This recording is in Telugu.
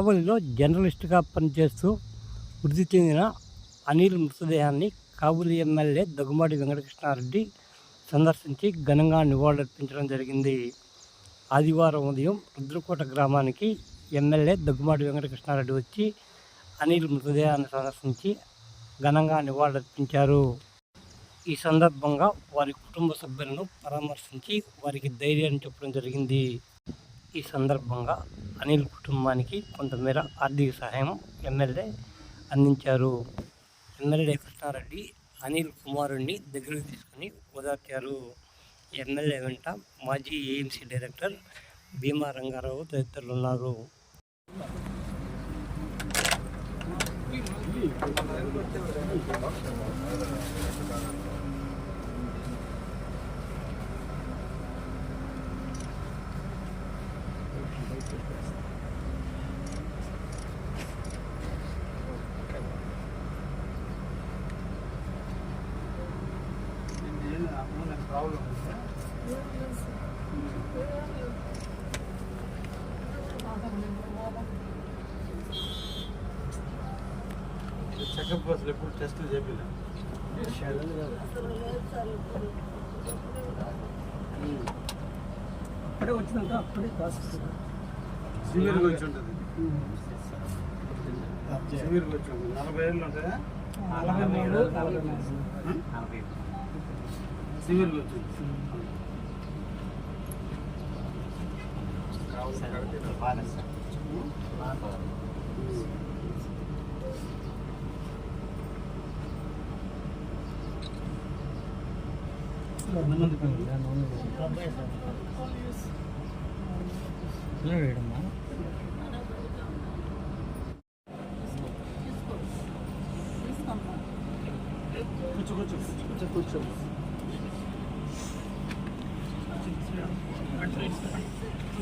కావలిలో జర్నలిస్టుగా పనిచేస్తూ మృతి చెందిన అనిల్ మృతదేహాన్ని కాబూలి ఎమ్మెల్యే దగ్గుమాటి వెంకటకృష్ణారెడ్డి సందర్శించి ఘనంగా నివాళులర్పించడం జరిగింది. ఆదివారం ఉదయం రుద్రకోట గ్రామానికి ఎమ్మెల్యే దగ్గుమాటి వెంకటకృష్ణారెడ్డి వచ్చి అనిల్ మృతదేహాన్ని సందర్శించి ఘనంగా నివాళులర్పించారు. ఈ సందర్భంగా వారి కుటుంబ సభ్యులను పరామర్శించి వారికి ధైర్యాన్ని చెప్పడం జరిగింది. ఈ సందర్భంగా అనిల్ కుటుంబానికి కొంతమేర ఆర్థిక సహాయం ఎమ్మెల్యే అందించారు. ఎమ్మెల్యే కృష్ణారెడ్డి అనిల్ కుమారుణ్ణి దగ్గరకు తీసుకుని ఓదార్చారు. ఎమ్మెల్యే వెంట మాజీ ఏఎంసీ డైరెక్టర్ భీమా రంగారావు తదితరులు ఉన్నారు చెకప్ అసలు ఎప్పుడు టెస్టులు చేయలేదు అప్పుడే వచ్చినాక అప్పుడే సివియర్గా వచ్చి ఉంటుంది. సివియర్గా వచ్చి ఉంటుంది. నలభై ఏళ్ళు ఉంటాయా నలభై మూడు నలభై నాలుగు. సివియర్గా వచ్చి ఉంటుంది ఎంతమంది పిల్లలు కూర్చో కూర్చో కూర్చో కూర్చో